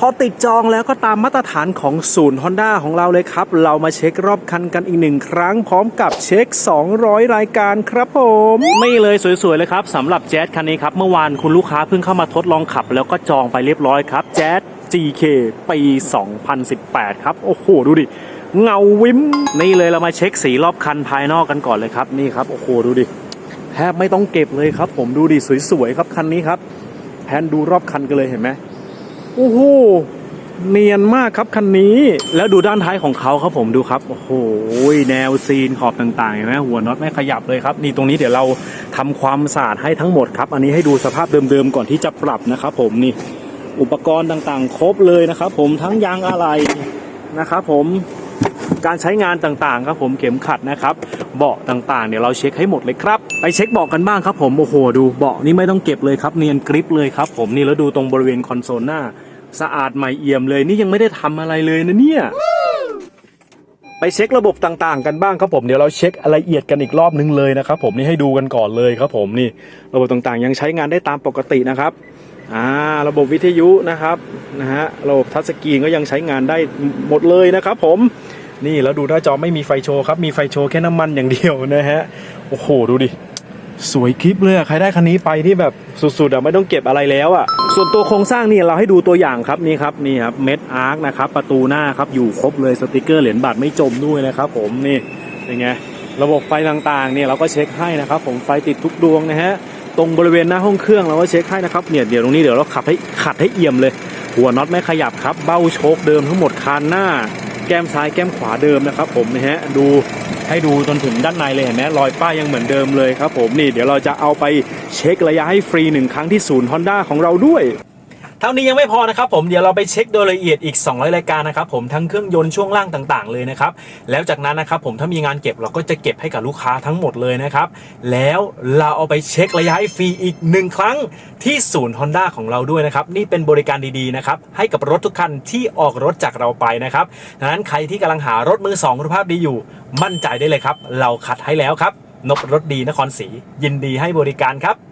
พอติดจองแล้วก็ตามมาตรฐานของศูนย์ Honda ของเราเลยครับ เรามาเช็ครอบคันกันอีกหนึ่งครั้ง พร้อมกับเช็ค 200 รายการครับผม ไม่เลยสวยๆเลยครับสำหรับแจ๊สคันนี้ครับ เมื่อวานคุณลูกค้าเพิ่งเข้ามาทดลองขับ แล้วก็จองไปเรียบร้อยครับแจ๊ส GK ปี 2018 ครับ โอ้โห ดูดิ เงาวิมนี่เลยเรามาเช็คสีรอบคันภายนอกกันก่อนเลยครับนี่ครับโอ้โหดูดิแทบไม่ต้องเก็บเลยครับ ผมดูดิสวยๆครับคันนี้ครับแพนดูรอบคันกันเลยเห็นไหม โอ้โหเนียนมากครับคันนี้ แล้วดูด้านท้ายของเขาครับผมดูครับ โอ้โห แนวซีนขอบต่างๆเห็นไหมหัวน็อตไม่ขยับเลยครับ นี่ตรงนี้เดี๋ยวเราทำความสะอาดให้ทั้งหมดครับ อันนี้ให้ดูสภาพเดิมๆก่อนที่จะปรับนะครับผมนี่อุปกรณ์ต่างๆ ครบเลยนะครับผมทั้งยางอะไหล่นะครับผม การใช้งานต่างๆครับผมเข็มขัดนะครับเบาะต่างๆเดี๋ยวเราเช็คให้หมดเลยครับ ไปเช็คเบาะกันบ้างครับผมโอ้โหดูเบาะนี่ไม่ต้องเก็บเลยครับเนียนกริปเลยครับผมนี่แล้วดูตรงบริเวณคอนโซลหน้าสะอาดใหม่เอี่ยมเลย นี่ยังไม่ได้ทำอะไรเลยนะเนี่ยไปเช็คระบบต่างๆ กันบ้างครับผมเดี๋ยวเราเช็คละเอียดกันอีกรอบนึงเลยนะครับผมนี่ให้ดูกันก่อนเลยครับผมนี่ระบบต่างๆ ยังใช้งานได้ตามปกตินะครับอ่าระบบวิทยุนะครับนะฮะระบบทัชสกรีนก็ยังใช้งานได้หมดเลยนะครับผม นี่แล้วดูหน้าจอไม่มีไฟโชว์ครับ มีไฟโชว์แค่น้ำมันอย่างเดียวนะฮะ โอ้โห ดูดิ สวยคลิปเลยอะใครได้คันนี้ไปที่แบบสุดๆอะไม่ต้องเก็บอะไรแล้วอะส่วนตัวโครงสร้างนี่เราให้ดูตัวอย่างครับนี่ครับนี่ครับเม็ดอาร์คนะครับประตูหน้าครับอยู่ครบเลยสติกเกอร์เหรียญบาทไม่จมด้วยนะครับผมนี่เป็นไงระบบไฟต่างๆเนี่ยเราก็เช็คให้นะครับผมไฟติดทุกดวงนะฮะตรงบริเวณหน้าห้องเครื่องเราก็เช็คให้นะครับเนี่ยเดี๋ยวตรงนี้เดี๋ยวเราขับให้ขัดให้เอี่ยมเลย หัวน็อตไม่ขยับครับเบ้าโชคเดิมทั้งหมดคานหน้า แก้มซ้ายแก้มขวาเดิมนะครับผมนะฮะดูให้ดูจนถึงด้านในเลยเห็นไหมรอยป้ายยังเหมือนเดิมเลยครับผมนี่เดี๋ยวเราจะเอาไปเช็คระยะให้ฟรีหนึ่งครั้งที่ศูนย์ฮอนด้าของเราด้วย เท่านี้ยังไม่พอนะครับผมเดี๋ยวเราไปเช็คโดยละเอียดอีก 200 รายการนะครับผมทั้งเครื่องยนต์ช่วงล่างต่างๆ เลยนะครับแล้วจากนั้นนะครับผมถ้ามีงานเก็บเราก็จะเก็บให้กับลูกค้าทั้งหมดเลยนะครับแล้วเราเอาไปเช็คระยะให้ฟรีอีกหนึ่งครั้งที่ศูนย์ Honda ของเราด้วยนะครับนี่เป็นบริการดีๆนะครับให้กับรถทุกคันที่ออกรถจากเราไปนะครับดังนั้นใครที่กำลังหารถมือสองคุณภาพดีอยู่ มั่นใจได้เลยครับ เราคัดให้แล้วครับนบรถดีนครศรียินดีให้บริการครับ